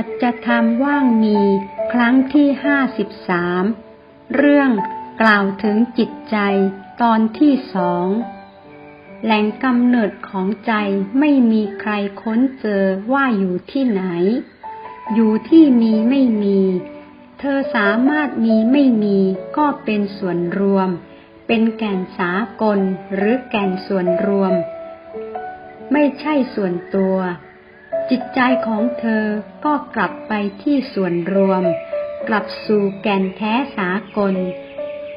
สัจธรรมว่างมี ครั้งที่ห้าสิบสามเรื่องกล่าวถึงจิตใจตอนที่สองแหล่งกำเนิดของใจไม่มีใครค้นเจอว่าอยู่ที่ไหน อยู่ที่มีไม่มี เธอสามารถมีไม่มีก็เป็นส่วนรวม เป็นแก่นสากลหรือแก่นส่วนรวม ไม่ใช่ส่วนตัว จิตใจของเธอก็กลับไปที่ส่วนรวม กลับสู่แก่นแท้สากล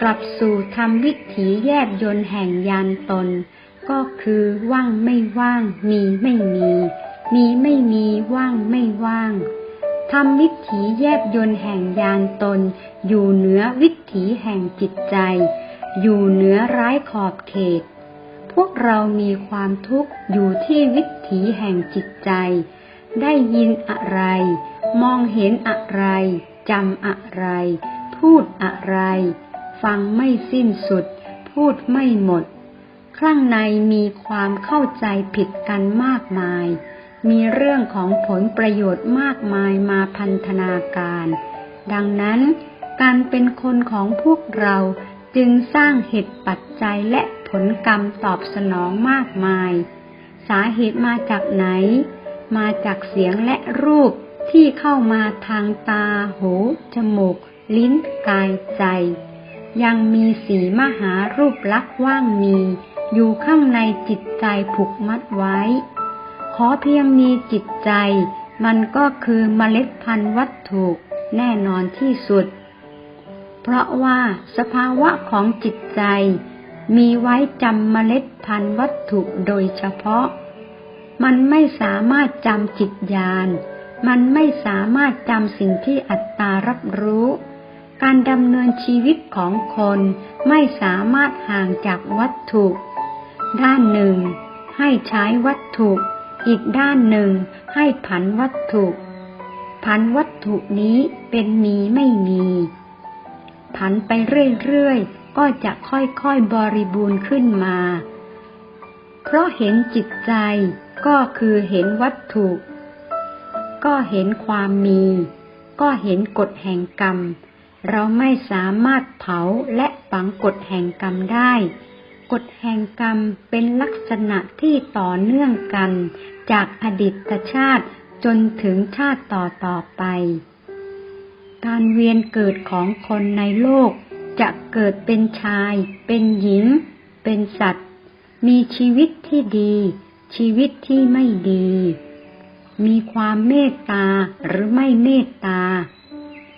กลับสู่ธรรมวิถีแยบยนแห่งยานตน ก็คือว่างไม่ว่าง มีไม่มี มีไม่มีว่างไม่ว่างธรรมวิถีแยบยนแห่งยานตน อยู่เหนือวิถีแห่งจิตใจ อยู่เหนือร้ายขอบเขต พวกเรามีความทุกข์อยู่ที่วิถีแห่งจิตใจ ได้ยินอะไร มองเห็นอะไร จำอะไร พูดอะไร ฟังไม่สิ้นสุด พูดไม่หมด ข้างในมีความเข้าใจผิดกันมากมาย มีเรื่องของผลประโยชน์มากมายมาพันธนาการ ดังนั้นการเป็นคนของพวกเราจึงสร้างเหตุปัจจัยและ ลกรรมตอบสนองมากมาย สาเหตุมาจากไหน มาจากเสียงและรูปที่เข้ามาทางตา หู จมูก ลิ้น กาย ใจ ยังมีสีมหารูปลักษ์ว่างมี อยู่ข้างในจิตใจผูกมัดไว้ ขอเพียงมีจิตใจ มันก็คือเมล็ดพันธุ์วัตถุแน่นอนที่สุด เพราะว่าสภาวะของจิตใจ มีไว้จำเมล็ดพันธุ์วัตถุโดยเฉพาะ มันไม่สามารถจำจิตญาณ มันไม่สามารถจำสิ่งที่อัตตารับรู้ การดำเนินชีวิตของคนไม่สามารถห่างจากวัตถุ ด้านหนึ่ง ให้ใช้วัตถุ อีกด้านหนึ่งให้ผันวัตถุ ผันวัตถุนี้เป็นมีไม่มี ผันไปเรื่อยๆ ก็จะค่อยๆบริบูรณ์ขึ้นมา เพราะเห็นจิตใจก็คือเห็นวัตถุ ก็เห็นความมี ก็เห็นกฎแห่งกรรม เราไม่สามารถเผาและฝังกฎแห่งกรรมได้ กฎแห่งกรรมเป็นลักษณะที่ต่อเนื่องกัน จากอดีตชาติจนถึงชาติต่อต่อไป การเวียนเกิดของคนในโลก จะเกิดเป็นชาย เป็นหญิง เป็นสัตว์ มีชีวิตที่ดี ชีวิตที่ไม่ดี มีความเมตตาหรือไม่เมตตา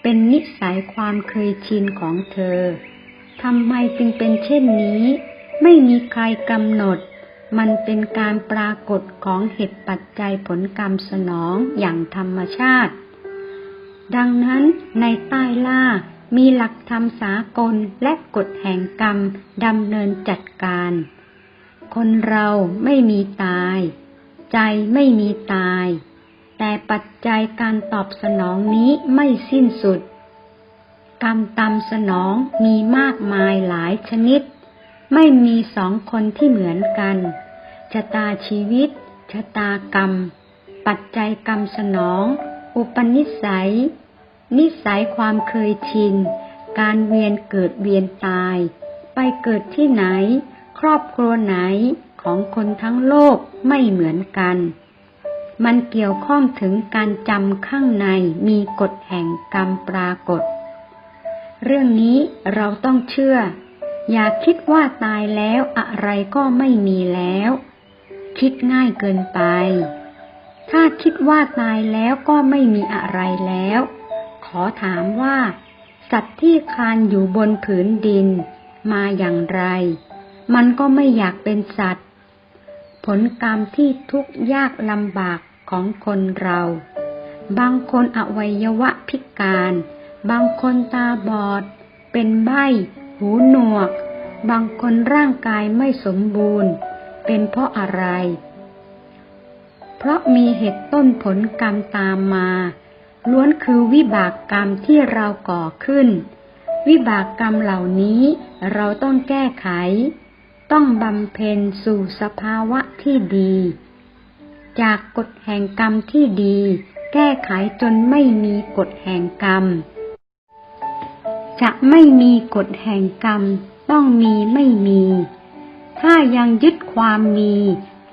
เป็นนิสัยความเคยชินของเธอทำไมจึงเป็นเช่นนี้ ไม่มีใครกำหนด มันเป็นการปรากฏของเหตุปัจจัยผลกรรมสนองอย่างธรรมชาติ ดังนั้นในใต้ล่า มีหลักธรรมสากลและกฎแห่งกรรมดำเนินจัดการ คนเราไม่มีตาย ใจไม่มีตาย แต่ปัจจัยการตอบสนองนี้ไม่สิ้นสุด กรรมตามสนองมีมากมายหลายชนิด ไม่มีสองคนที่เหมือนกันชะตาชีวิตชะตากรรม ปัจจัยกรรมสนอง อุปนิสัย นิสัยความเคยชิน การเวียนเกิดเวียนตาย ไปเกิดที่ไหน ครอบครัวไหนของคนทั้งโลกไม่เหมือนกัน มันเกี่ยวข้องถึงการจำข้างในมีกฎแห่งกรรมปรากฏ เรื่องนี้เราต้องเชื่อ อย่าคิดว่าตายแล้วอะไรก็ไม่มีแล้ว คิดง่ายเกินไป ถ้าคิดว่าตายแล้วก็ไม่มีอะไรแล้ว ขอถามว่า สัตว์ที่คานอยู่บนผืนดินมาอย่างไร มันก็ไม่อยากเป็นสัตว์ ผลกรรมที่ทุกข์ยากลำบากของคนเรา บางคนอวัยวะพิการ บางคนตาบอด เป็นใบ้หูหนวก บางคนร่างกายไม่สมบูรณ์ เป็นเพราะอะไร เพราะมีเหตุต้นผลกรรมตามมา ล้วนคือวิบากกรรมที่เราก่อขึ้น วิบากกรรมเหล่านี้เราต้องแก้ไข ต้องบำเพ็ญสู่สภาวะที่ดี จากกฎแห่งกรรมที่ดี แก้ไขจนไม่มีกฎแห่งกรรม จะไม่มีกฎแห่งกรรม ต้องมีไม่มี ถ้ายังยึดความมี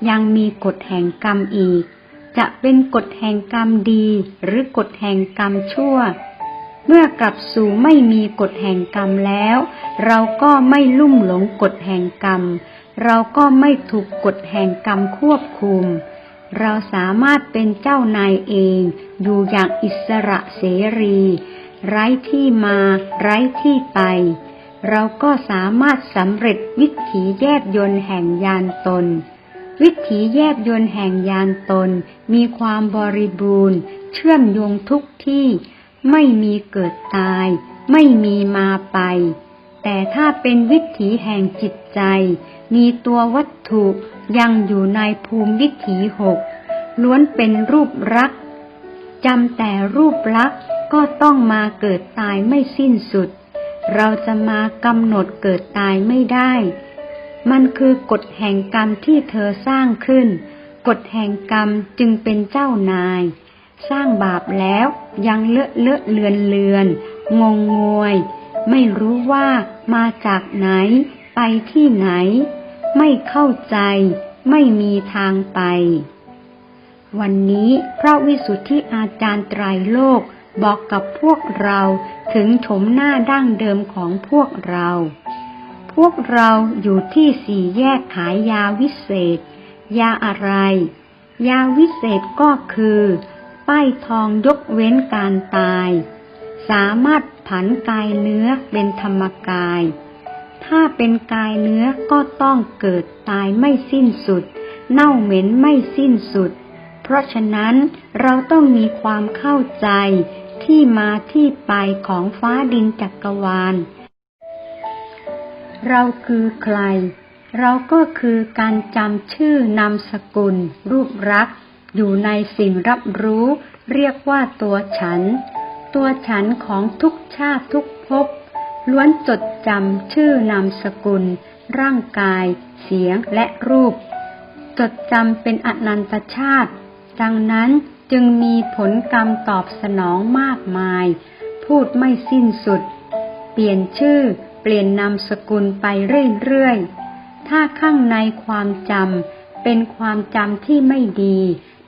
ยังมีกฎแห่งกรรมอีก จะเป็นกฎแห่งกรรมดีหรือกฎแห่งกรรมชั่ว เมื่อกลับสู่ไม่มีกฎแห่งกรรมแล้ว เราก็ไม่ลุ่มหลงกฎแห่งกรรม เราก็ไม่ถูกกฎแห่งกรรมควบคุม เราสามารถเป็นเจ้านายเอง อยู่อย่างอิสระเสรี ไร้ที่มา ไร้ที่ไป เราก็สามารถสำเร็จวิถีแยบยนต์แห่งยานตน วิถีแยบยนต์แห่งยานตน มีความบริบูรณ์ เชื่อมโยงทุกที่ ไม่มีเกิดตาย ไม่มีมาไป แต่ถ้าเป็นวิถีแห่งจิตใจ มีตัววัตถุยังอยู่ในภูมิวิถีหกล้วนเป็นรูปรักษ์จำแต่รูปลักษ์ก็ต้องมาเกิดตายไม่สิ้นสุด เราจะมากำหนดเกิดตายไม่ได้ มันคือกฎแห่งกรรมที่เธอสร้างขึ้น กฎแห่งกรรมจึงเป็นเจ้านาย สร้างบาปแล้วยังเลอะเลอะเลือนเลือน งงงวย ไม่รู้ว่ามาจากไหน ไปที่ไหน ไม่เข้าใจ ไม่มีทางไป วันนี้พระวิสุทธิอาจารย์ไตรโลกบอกกับพวกเราถึงโฉมหน้าดั้งเดิมของพวกเรา พวกเราอยู่ที่สี่แยกขายยาวิเศษ ยาอะไร ยาวิเศษก็คือ ป้ายทองยกเว้นการตาย สามารถผันกายเนื้อเป็นธรรมกาย ถ้าเป็นกายเนื้อก็ต้องเกิดตายไม่สิ้นสุด เน่าเหม็นไม่สิ้นสุด เพราะฉะนั้นเราต้องมีความเข้าใจที่มาที่ไปของฟ้าดินจักรวาล เราคือใคร เราก็คือการจำชื่อนามสกุล รูปรักษ์อยู่ในสิ่งรับรู้ เรียกว่าตัวฉัน ตัวฉันของทุกชาติทุกภพล้วนจดจำชื่อนามสกุล ร่างกาย เสียงและรูป จดจำเป็นอนันตชาติ ดังนั้นจึงมีผลกรรมตอบสนองมากมาย พูดไม่สิ้นสุด เปลี่ยนชื่อ เปลี่ยนนามสกุลไปเรื่อยๆ ถ้าข้างในความจำเป็นความจำที่ไม่ดี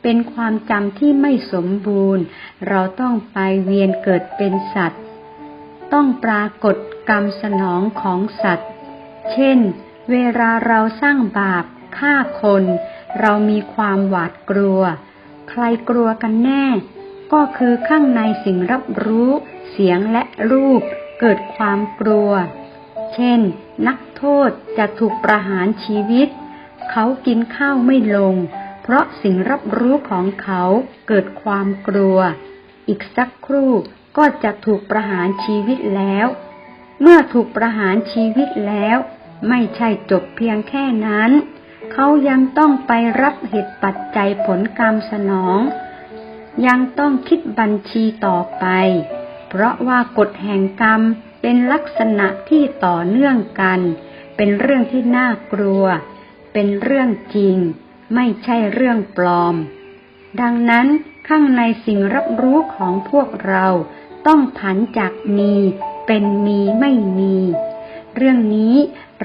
เป็นความจำที่ไม่สมบูรณ์ เราต้องไปเวียนเกิดเป็นสัตว์ ต้องปรากฏกรรมสนองของสัตว์ เช่น เวลาเราสร้างบาปฆ่าคน เรามีความหวาดกลัว ใครกลัวกันแน่ ก็คือข้างในสิ่งรับรู้ เสียงและรูปเกิดความกลัว เช่น นักโทษจะถูกประหารชีวิต เขากินข้าวไม่ลง เพราะสิ่งรับรู้ของเขาเกิดความกลัว อีกสักครู่ก็จะถูกประหารชีวิตแล้ว เมื่อถูกประหารชีวิตแล้ว ไม่ใช่จบเพียงแค่นั้น เขายังต้องไปรับเหตุปัจจัยผลกรรมสนอง ยังต้องคิดบัญชีต่อไป เพราะว่ากฎแห่งกรรม เป็นลักษณะที่ต่อเนื่องกัน เป็นเรื่องที่น่ากลัว เป็นเรื่องจริง ไม่ใช่เรื่องปลอม ดังนั้นข้างในสิ่งรับรู้ของพวกเราต้องผันจากมีเป็นมีไม่มี เรื่องนี้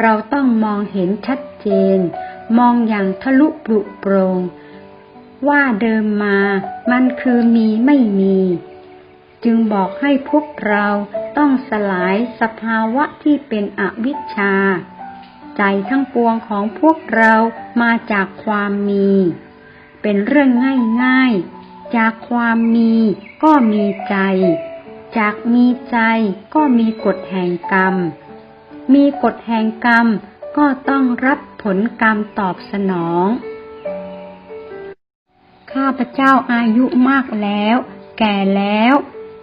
เราต้องมองเห็นชัดเจน มองอย่างทะลุปลุโปรง ว่าเดิมมามันคือมีไม่มี จึงบอกให้พวกเราต้องสลายสภาวะที่เป็นอวิชชา ใจทั้งปวงของพวกเรามาจากความมี เป็นเรื่องง่ายๆ จากความมีก็มีใจ จากมีใจก็มีกฎแห่งกรรม มีกฎแห่งกรรมก็ต้องรับผลกรรมตอบสนอง ข้าพเจ้าอายุมากแล้ว แก่แล้ว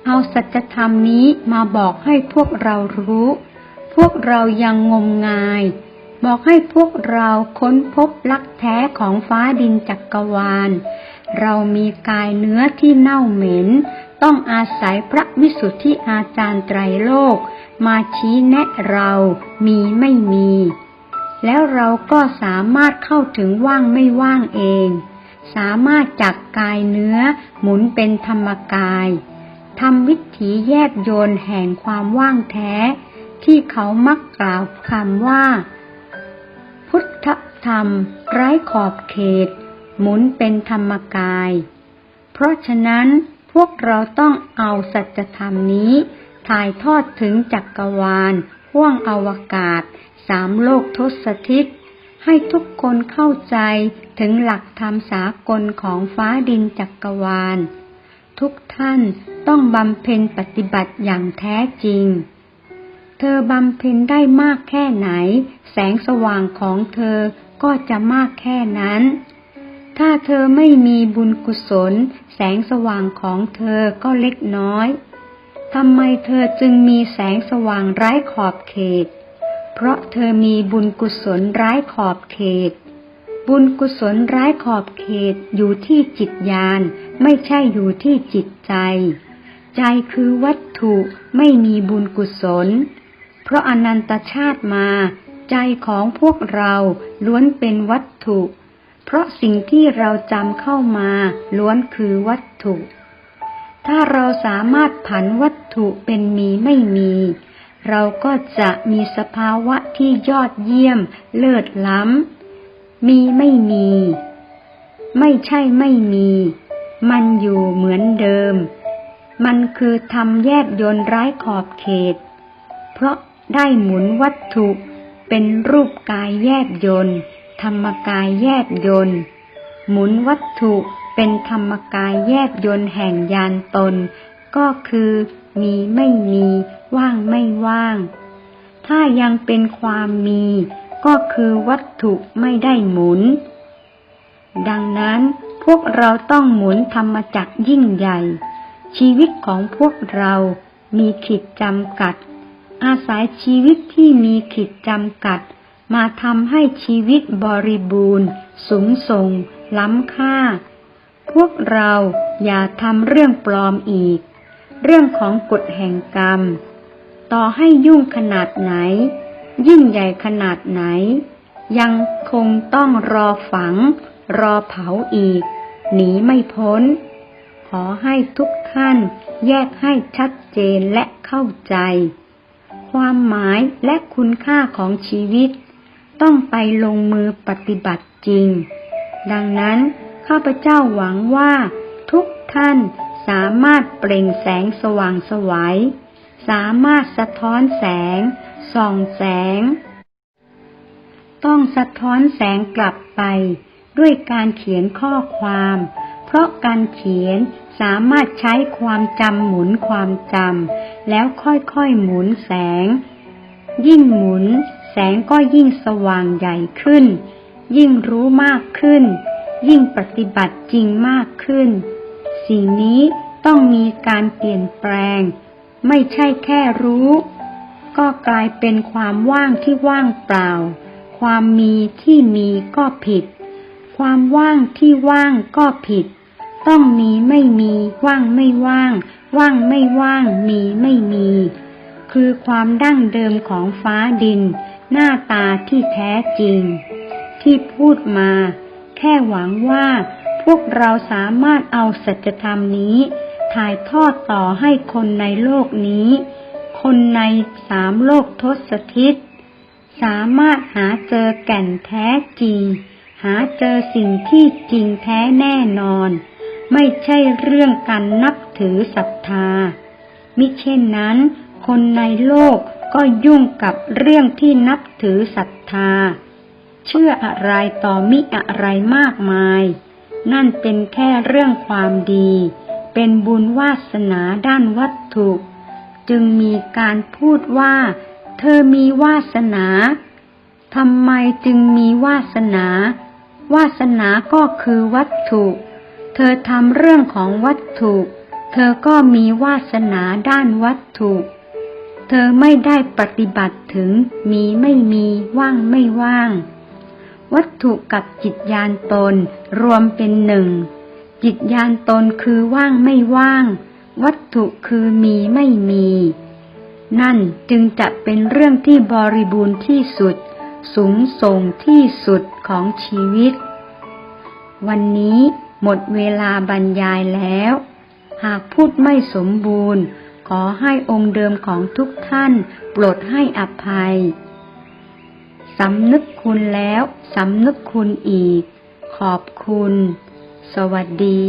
เอาสัจธรรมนี้มาบอกให้พวกเรารู้ พวกเรายังงมงาย บอกให้พวกเราค้นพบลักแท้ของฟ้าดินจักกรวาล เรามีกายเนื้อที่เน่าเหม็น ต้องอาศัยพระวิสุทธิอาจารย์ไตรโลก มาชี้แนะเรามีไม่มี แล้วเราก็สามารถเข้าถึงว่างไม่ว่างเอง สามารถจากกายเนื้อหมุนเป็นธรรมกาย ทำวิถีแยบโยนแห่งความว่างแท้ ที่เขามักกล่าวคำว่า พุทธธรรม ไร้ขอบเขต หมุนเป็นธรรมกาย เพราะฉะนั้นพวกเราต้องเอาสัจธรรมนี้ ถ่ายทอดถึงจักรวาลห้วงอวกาศ สามโลกทศทิศให้ทุกคนเข้าใจถึงหลักธรรมสากลของฟ้าดินจักรวาล ทุกท่าน ต้องบำเพ็ญปฏิบัติอย่างแท้จริง เธอบำเพ็ญได้มากแค่ไหน แสงสว่างของเธอก็จะมากแค่นั้น ถ้าเธอไม่มีบุญกุศล แสงสว่างของเธอก็เล็กน้อยทำไมเธอจึงมีแสงสว่างไร้ขอบเขต เพราะเธอมีบุญกุศลไร้ขอบเขต บุญกุศลไร้ขอบเขตอยู่ที่จิตญาณไม่ใช่อยู่ที่จิตใจ ใจคือวัตถุไม่มีบุญกุศล เพราะอนันตชาติมา ใจของพวกเราล้วนเป็นวัตถุ เพราะสิ่งที่เราจำเข้ามาล้วนคือวัตถุ ถ้าเราสามารถผันวัตถุเป็นมีไม่มี เราก็จะมีสภาวะที่ยอดเยี่ยม เลิศล้ำ มีไม่มี ไม่ใช่ไม่มี มันอยู่เหมือนเดิม มันคือทำแยบยนต์ไร้ขอบเขต เพราะได้หมุนวัตถุเป็นรูปกายแยบยนต์ธรรมกายแยบยนต์หมุนวัตถุเป็นธรรมกายแยบยนต์แห่งยานตน ก็คือมีไม่มีว่างไม่ว่าง ถ้ายังเป็นความมี ก็คือวัตถุไม่ได้หมุน ดังนั้นพวกเราต้องหมุนธรรมจักยิ่งใหญ่ ชีวิตของพวกเรามีขีดจำกัด อาศัยชีวิตที่มีขีดจำกัด มาทำให้ชีวิตบริบูรณ์ สูงส่ง ล้ำค่า พวกเราอย่าทำเรื่องปลอมอีก เรื่องของกฎแห่งกรรม ต่อให้ยุ่งขนาดไหน ยิ่งใหญ่ขนาดไหน ยังคงต้องรอฝัง รอเผาอีก หนีไม่พ้น ขอให้ทุกท่านแยกให้ชัดเจนและเข้าใจ ความหมายและคุณค่าของชีวิต ต้องไปลงมือปฏิบัติจริง ดังนั้นข้าพเจ้าหวังว่า ทุกท่านสามารถเปล่งแสงสว่างสวยัยสามารถสะท้อนแสง ส่องแสง ต้องสะท้อนแสงกลับไป ด้วยการเขียนข้อความ เพราะการเขียนสามารถใช้ความจำหมุนความจำแล้วค่อยๆหมุนแสง ยิ่งหมุน แสงก็ยิ่งสว่างใหญ่ขึ้น ยิ่งรู้มากขึ้น ยิ่งปฏิบัติจริงมากขึ้น สิ่งนี้ต้องมีการเปลี่ยนแปลง ไม่ใช่แค่รู้ ก็กลายเป็นความว่างที่ว่างเปล่า ความมีที่มีก็ผิด ความว่างที่ว่างก็ผิด ต้องมีไม่มี ว่างไม่ว่าง ว่างไม่ว่าง มีไม่มี คือความดั้งเดิมของฟ้าดิน หน้าตาที่แท้จริง ที่พูดมา แค่หวังว่า พวกเราสามารถเอาสัจธรรมนี้ ถ่ายทอดต่อให้คนในโลกนี้ คนในสามโลกทศทิศสามารถหาเจอแก่นแท้จริง หาเจอสิ่งที่จริงแท้แน่นอน ไม่ใช่เรื่องการนับถือศรัทธา มิเช่นนั้น คนในโลกก็ยุ่งกับเรื่องที่นับถือศรัทธา เชื่ออะไรต่อมิอะไรมากมาย นั่นเป็นแค่เรื่องความดี เป็นบุญวาสนาด้านวัตถุ จึงมีการพูดว่า เธอมีวาสนาทำไมจึงมีวาสนา วาสนาก็คือวัตถุ เธอทำเรื่องของวัตถุ เธอก็มีวาสนาด้านวัตถุ เธอไม่ได้ปฏิบัติถึงมีไม่มีว่างไม่ว่าง วัตถุกับจิตญาณตนรวมเป็นหนึ่ง จิตญาณตนคือว่างไม่ว่าง วัตถุคือมีไม่มี นั่นจึงจะเป็นเรื่องที่บริบูรณ์ที่สุด สูงส่งที่สุดของชีวิต วันนี้ หมดเวลาบรรยายแล้ว หากพูดไม่สมบูรณ์ ขอให้องค์เดิมของทุกท่านโปรดให้อภัย สำนึกคุณแล้ว สำนึกคุณอีก ขอบคุณ สวัสดี